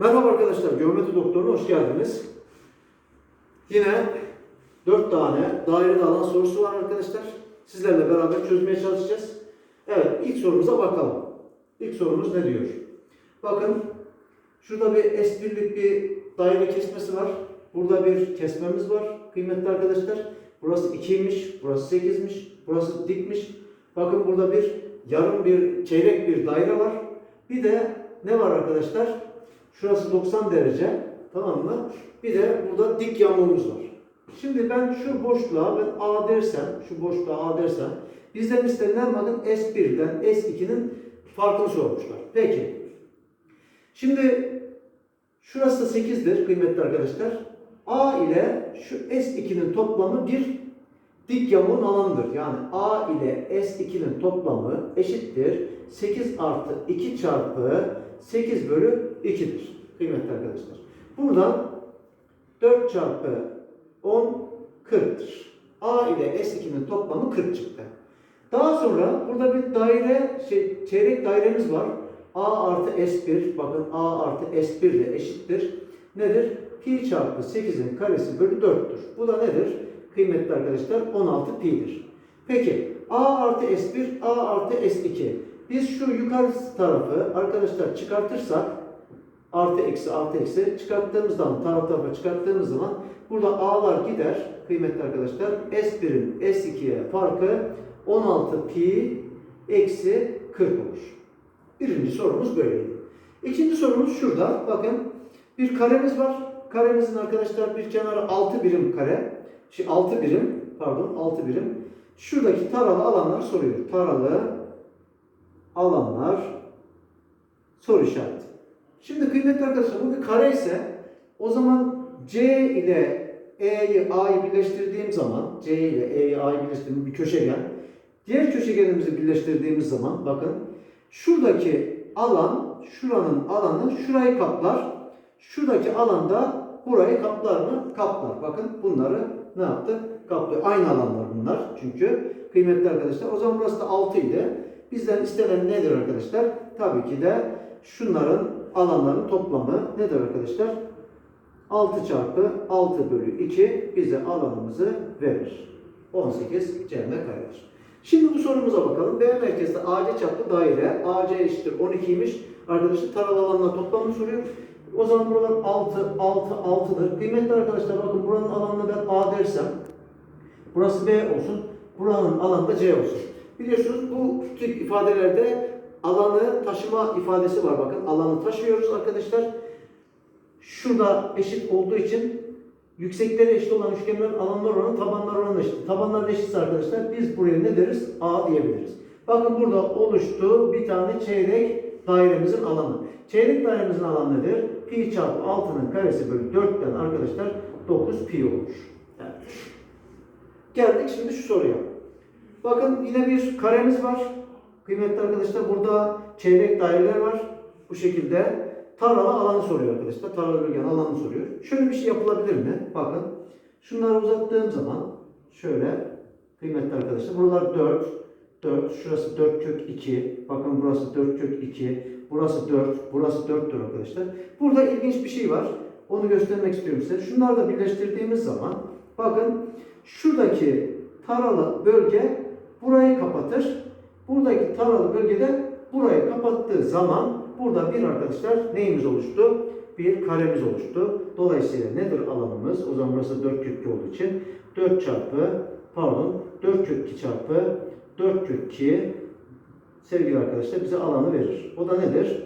Merhaba arkadaşlar, Geometri Doktoru'na hoş geldiniz. Yine 4 tane dairede alan sorusu var arkadaşlar. Sizlerle beraber çözmeye çalışacağız. Evet, ilk sorumuza bakalım. İlk sorumuz ne diyor? Bakın, şurada bir S1'lik bir daire kesmesi var. Burada bir kesmemiz var kıymetli arkadaşlar. Burası 2'ymiş, burası 8'miş, burası dikmiş. Bakın burada bir yarım bir çeyrek bir daire var. Bir de ne var arkadaşlar? Şurası 90 derece. Tamam mı? Bir de burada dik yamuğumuz var. Şimdi ben şu boşluğa ben A dersem, şu boşluğa A dersem bizden istenilen bakın S1'den S2'nin farkını sormuşlar. Peki. Şimdi şurası da 8'dir kıymetli arkadaşlar. A ile şu S2'nin toplamı bir dik yamuğun alanıdır. Yani A ile S2'nin toplamı eşittir. 8 artı 2 çarpı 8 bölü 2'dir. Kıymetli arkadaşlar. Buradan 4 çarpı 10 40'tır. A ile S2'nin toplamı 40 çıktı. Daha sonra burada bir daire, şey, çeyrek dairemiz var. A artı S1, bakın A artı S1 de eşittir. Nedir? Pi çarpı 8'in karesi bölü 4'tür. Bu da nedir? Kıymetli arkadaşlar 16 pi'dir. Peki A artı S1, A artı S2. Biz şu yukarı tarafı arkadaşlar çıkartırsak artı eksi artı eksi çıkarttığımızdan taraf tarafa çıkarttığımız zaman burada A'lar gider kıymetli arkadaşlar. S1'in S2'ye farkı 16 pi eksi 40 olur. Birinci sorumuz böyleydi. İkinci sorumuz şurada. Bakın bir karemiz var. Karemizin arkadaşlar bir kenarı 6 birim kare. Şey 6 birim pardon 6 birim. Şuradaki taralı alanlar soruyor. Taralı alanlar soru işareti. Şimdi kıymetli arkadaşlar bu bir kare ise o zaman C ile E'yi A'yı birleştirdiğim zaman C ile E'yi A'yı birleştirdiğim bir köşegen diğer köşegenimizi birleştirdiğimiz zaman bakın şuradaki alan şuranın alanı şurayı kaplar. Şuradaki alanda burayı kaplar mı? Kaplar. Bakın bunları ne yaptı? Kaplıyor. Aynı alanlar bunlar çünkü kıymetli arkadaşlar. O zaman burası da 6 idi. Bizden istenen nedir arkadaşlar? Tabii ki de şunların alanların toplamı nedir arkadaşlar? 6 çarpı 6 bölü 2 bize alanımızı verir. 18 cm karedir. Şimdi bu sorumuza bakalım. B merkezde AC çaplı daire. AC eşittir 12'ymiş. Arkadaşlar taralı alanla toplamını soruyor. O zaman buralar 6, 6, 6'dır. Kıymetli arkadaşlar bakın buranın alanını ben A dersem burası B olsun. Buranın alanı da C olsun. Biliyorsunuz bu tip ifadelerde alanı taşıma ifadesi var bakın. Alanı taşıyoruz arkadaşlar. Şurada eşit olduğu için yüksekleri eşit olan üçgenlerin alanlar oranı tabanlar oranı eşit. Tabanlar eşitse arkadaşlar biz buraya ne deriz? A diyebiliriz. Bakın burada oluştu bir tane çeyrek dairemizin alanı. Çeyrek dairemizin alanı nedir? Pi çarpı 6'nın karesi bölü 4'ten arkadaşlar 9 pi olur. Evet. Geldik şimdi şu soruya. Bakın yine bir karemiz var. Kıymetli arkadaşlar burada çeyrek daireler var. Bu şekilde taralı alanı soruyor arkadaşlar. Taralı bölgenin alanı soruyor. Şöyle bir şey yapılabilir mi? Bakın. Şunları uzattığım zaman şöyle kıymetli arkadaşlar buralar 4 4 şurası 4 kök 2 bakın burası 4 kök 2 burası 4 burası 4'tür arkadaşlar. Burada ilginç bir şey var. Onu göstermek istiyorum size. Şunları da birleştirdiğimiz zaman bakın şuradaki taralı bölge burayı kapatır. Buradaki taralı bölgede burayı kapattığı zaman burada bir arkadaşlar neyimiz oluştu? Bir karemiz oluştu. Dolayısıyla nedir alanımız? O zaman burası 4 kök 2 olduğu için 4 çarpı pardon 4 kök 2 çarpı 4 kök 2 sevgili arkadaşlar bize alanı verir. O da nedir?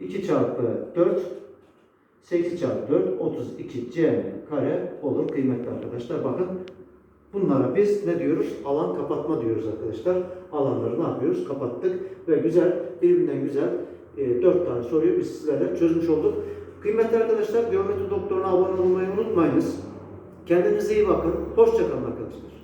2 çarpı 4 8 çarpı 4 32 cm kare olur kıymetli arkadaşlar. Bakın bunlara biz ne diyoruz? Alan kapatma diyoruz arkadaşlar. Alanları ne yapıyoruz? Kapattık ve güzel birbirinden güzel e, 4 tane soruyu biz sizlerle çözmüş olduk. Kıymetli arkadaşlar geometri doktoruna abone olmayı unutmayınız. Kendinize iyi bakın. Hoşçakalın arkadaşlar.